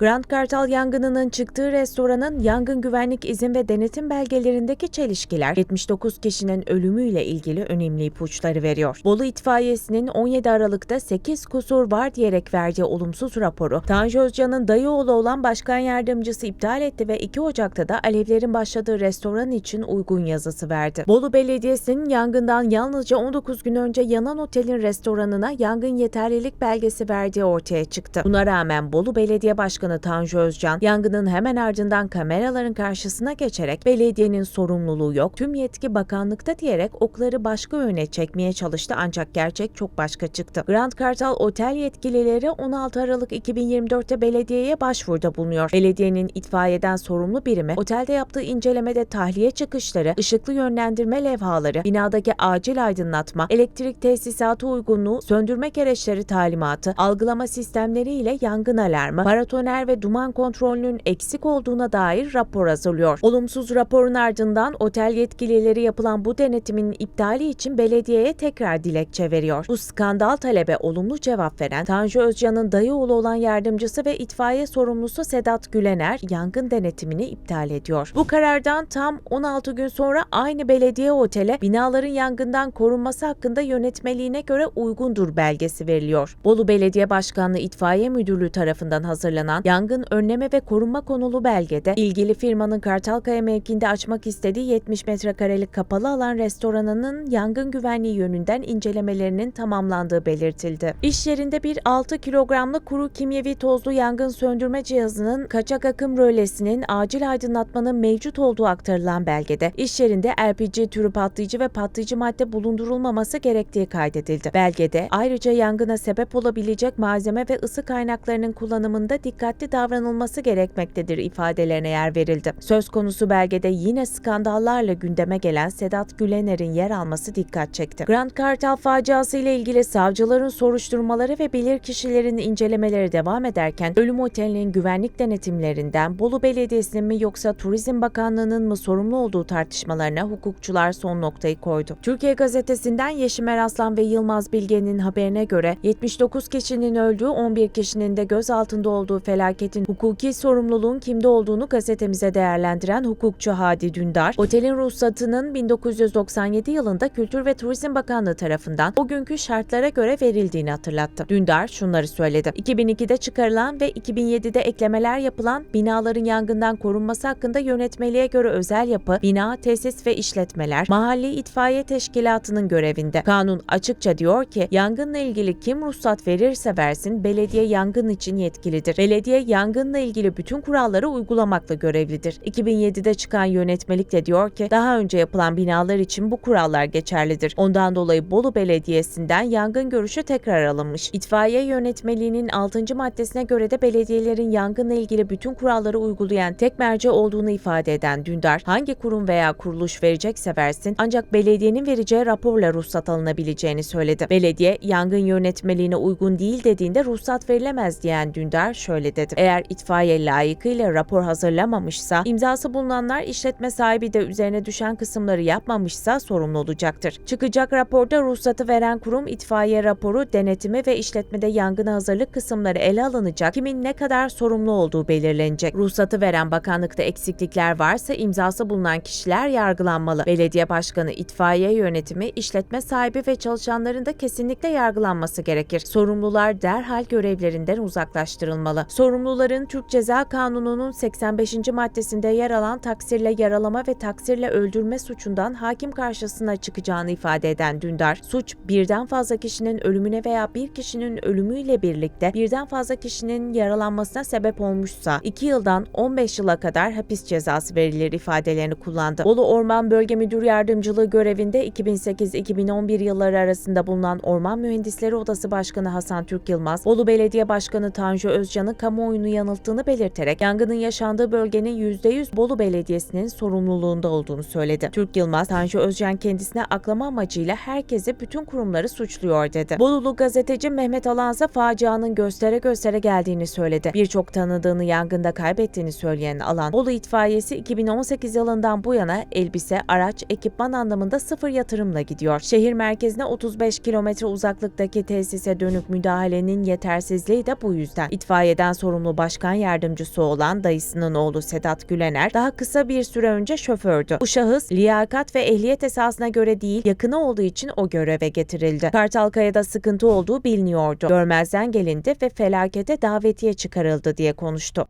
Grand Kartal yangınının çıktığı restoranın yangın güvenlik izin ve denetim belgelerindeki çelişkiler 79 kişinin ölümüyle ilgili önemli ipuçları veriyor. Bolu itfaiyesinin 17 Aralık'ta 8 kusur var diyerek verdiği olumsuz raporu Tanju Özcan'ın dayı oğlu olan başkan yardımcısı iptal etti ve 2 Ocak'ta da alevlerin başladığı restoran için uygun yazısı verdi. Bolu Belediyesi'nin yangından yalnızca 19 gün önce yanan otelin restoranına yangın yeterlilik belgesi verdiği ortaya çıktı. Buna rağmen Bolu Belediye Başkanı Tanju Özcan, yangının hemen ardından kameraların karşısına geçerek belediyenin sorumluluğu yok, tüm yetki bakanlıkta diyerek okları başka yöne çekmeye çalıştı ancak gerçek çok başka çıktı. Grand Kartal Otel yetkilileri 16 Aralık 2024'te belediyeye başvuruda bulunuyor. Belediyenin itfaiyeden sorumlu birimi otelde yaptığı incelemede tahliye çıkışları, ışıklı yönlendirme levhaları, binadaki acil aydınlatma, elektrik tesisatı uygunluğu, söndürme gereçleri talimatı, algılama sistemleri ile yangın alarmı, paratoner ve duman kontrolünün eksik olduğuna dair rapor hazırlıyor. Olumsuz raporun ardından otel yetkilileri yapılan bu denetimin iptali için belediyeye tekrar dilekçe veriyor. Bu skandal talebe olumlu cevap veren Tanju Özcan'ın dayı oğlu olan yardımcısı ve itfaiye sorumlusu Sedat Gülener yangın denetimini iptal ediyor. Bu karardan tam 16 gün sonra aynı belediye otele binaların yangından korunması hakkında yönetmeliğine göre uygundur belgesi veriliyor. Bolu Belediye Başkanlığı İtfaiye Müdürlüğü tarafından hazırlanan yangın önleme ve korunma konulu belgede ilgili firmanın Kartalkaya mevkinde açmak istediği 70 metrekarelik kapalı alan restoranının yangın güvenliği yönünden incelemelerinin tamamlandığı belirtildi. İş yerinde bir 6 kilogramlık kuru kimyevi tozlu yangın söndürme cihazının kaçak akım rölesinin acil aydınlatmanın mevcut olduğu aktarılan belgede iş yerinde LPG türü patlayıcı ve patlayıcı madde bulundurulmaması gerektiği kaydedildi. Belgede ayrıca yangına sebep olabilecek malzeme ve ısı kaynaklarının kullanımında dikkatli davranılması gerekmektedir ifadelerine yer verildi. Söz konusu belgede yine skandallarla gündeme gelen Sedat Gülener'in yer alması dikkat çekti. Grand Kartal faciası ile ilgili savcıların soruşturmaları ve bilirkişilerin incelemeleri devam ederken ölüm otelinin güvenlik denetimlerinden Bolu Belediyesi'nin mi yoksa Turizm Bakanlığı'nın mı sorumlu olduğu tartışmalarına hukukçular son noktayı koydu. Türkiye Gazetesi'nden Yeşim Eraslan ve Yılmaz Bilge'nin haberine göre 79 kişinin öldüğü 11 kişinin de gözaltında olduğu felaketin hukuki sorumluluğun kimde olduğunu gazetemize değerlendiren hukukçu Hadi Dündar, otelin ruhsatının 1997 yılında Kültür ve Turizm Bakanlığı tarafından o günkü şartlara göre verildiğini hatırlattı. Dündar şunları söyledi. 2002'de çıkarılan ve 2007'de eklemeler yapılan binaların yangından korunması hakkında yönetmeliğe göre özel yapı, bina, tesis ve işletmeler Mahalli İtfaiye Teşkilatı'nın görevinde. Kanun açıkça diyor ki yangınla ilgili kim ruhsat verirse versin belediye yangın için yetkilidir. Belediye yangınla ilgili bütün kuralları uygulamakla görevlidir. 2007'de çıkan yönetmelik de diyor ki daha önce yapılan binalar için bu kurallar geçerlidir. Ondan dolayı Bolu Belediyesi'nden yangın görüşü tekrar alınmış. İtfaiye yönetmeliğinin 6. maddesine göre de belediyelerin yangınla ilgili bütün kuralları uygulayan tek merci olduğunu ifade eden Dündar, hangi kurum veya kuruluş verecekse versin ancak belediyenin vereceği raporla ruhsat alınabileceğini söyledi. Belediye yangın yönetmeliğine uygun değil dediğinde ruhsat verilemez diyen Dündar şöyle dedi. Eğer itfaiye layıkıyla rapor hazırlamamışsa, imzası bulunanlar işletme sahibi de üzerine düşen kısımları yapmamışsa sorumlu olacaktır. Çıkacak raporda ruhsatı veren kurum itfaiye raporu, denetimi ve işletmede yangına hazırlık kısımları ele alınacak, kimin ne kadar sorumlu olduğu belirlenecek. Ruhsatı veren bakanlıkta eksiklikler varsa imzası bulunan kişiler yargılanmalı. Belediye başkanı, itfaiye yönetimi, işletme sahibi ve çalışanların da kesinlikle yargılanması gerekir. Sorumlular derhal görevlerinden uzaklaştırılmalı. Sorumluların Türk Ceza Kanunu'nun 85. maddesinde yer alan taksirle yaralama ve taksirle öldürme suçundan hakim karşısına çıkacağını ifade eden Dündar, suç birden fazla kişinin ölümüne veya bir kişinin ölümüyle birlikte birden fazla kişinin yaralanmasına sebep olmuşsa 2 yıldan 15 yıla kadar hapis cezası verilir ifadelerini kullandı. Bolu Orman Bölge Müdür Yardımcılığı görevinde 2008-2011 yılları arasında bulunan Orman Mühendisleri Odası Başkanı Hasan Türk Yılmaz, Bolu Belediye Başkanı Tanju Özcan'ın kamuoyunu yanılttığını belirterek yangının yaşandığı bölgenin %100 Bolu Belediyesi'nin sorumluluğunda olduğunu söyledi. Türk Yılmaz, Tanju Özcan kendisine aklama amacıyla herkesi bütün kurumları suçluyor dedi. Bolulu gazeteci Mehmet Alansa facianın göstere göstere geldiğini söyledi. Birçok tanıdığını yangında kaybettiğini söyleyen Alan, Bolu itfaiyesi 2018 yılından bu yana elbise, araç, ekipman anlamında sıfır yatırımla gidiyor. Şehir merkezine 35 kilometre uzaklıktaki tesise dönük müdahalenin yetersizliği de bu yüzden. İtfaiyeden sonra sorumlu başkan yardımcısı olan dayısının oğlu Sedat Gülener daha kısa bir süre önce şofördü. Bu şahıs liyakat ve ehliyet esasına göre değil yakını olduğu için o göreve getirildi. Kartalkaya'da sıkıntı olduğu biliniyordu. Görmezden gelindi ve felakete davetiye çıkarıldı diye konuştu.